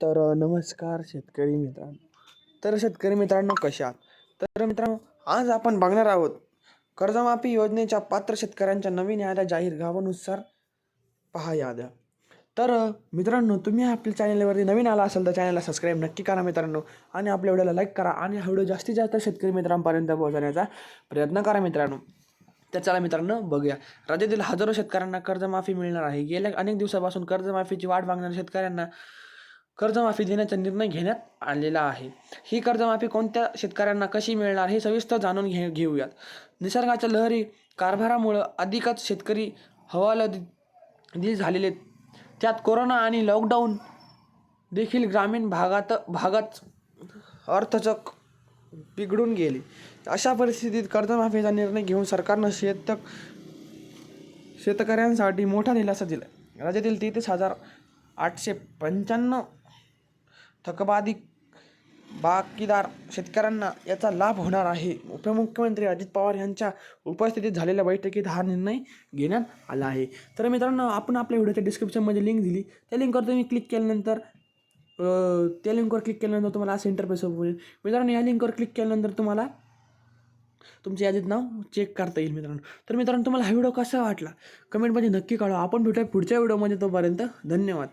तर नमस्कार शेतकरी मित्रांनो. तर शेतकरी मित्रांनो कशा तर मित्रांनो आज आपण बघणार आहोत कर्जमाफी योजनेच्या पात्र शेतकऱ्यांच्या नवीन याद्या जाहीर गावानुसार पहा याद्या. तर मित्रांनो तुम्ही आपल्या चॅनलवरती नवीन आला असाल तर चॅनलला सबस्क्राईब नक्की करा मित्रांनो आणि आपल्या व्हिडिओला लाईक करा आणि हा व्हिडिओ जास्तीत जास्त शेतकरी मित्रांपर्यंत पोहोचवण्याचा प्रयत्न करा मित्रांनो. तर चला मित्रांनो बघूया. राज्यातील हजारो शेतकऱ्यांना कर्जमाफी मिळणार आहे. गेल्या अनेक दिवसापासून कर्जमाफीची वाट मागणाऱ्या शेतकऱ्यांना कर्जमाफी देण्याचा निर्णय घेण्यात आलेला आहे. ही कर्जमाफी कोणत्या शेतकऱ्यांना कशी मिळणार हे सविस्तर जाणून घे घेऊयात. निसर्गाच्या लहरी कारभारामुळं अधिकच शेतकरी हवालदिल झालेले. त्यात कोरोना आणि लॉकडाऊन देखील ग्रामीण भागात भागात अर्थचक बिघडून गेले. अशा परिस्थितीत कर्जमाफीचा निर्णय घेऊन सरकारनं शेतक शेतकऱ्यांसाठी मोठा दिलासा दिला राज्यातील तेहतीस हजार आठशे पंच्याण्णव थकबाधित बाकीदार शेतकऱ्यांना याचा लाभ होणार आहे. उपमुख्यमंत्री अजित पवार यांच्या उपस्थितीत झालेल्या बैठकीत हा निर्णय घेण्यात आला आहे. तर मित्रांनो आपण आपल्या व्हिडिओच्या डिस्क्रिप्शनमध्ये लिंक दिली. त्या लिंकवर तुम्ही क्लिक केल्यानंतर त्या लिंकवर क्लिक केल्यानंतर तुम्हाला असं इंटरफेस होईल मित्रांनो या लिंकवर क्लिक केल्यानंतर तुम्हाला तुमच्या यादीत नाव चेक करता येईल मित्रांनो. तर मित्रांनो तुम्हाला हा व्हिडिओ कसा वाटला? कमेंटमध्ये नक्की कळवा. आपण भेटूया पुढच्या व्हिडिओमध्ये. तोपर्यंत धन्यवाद.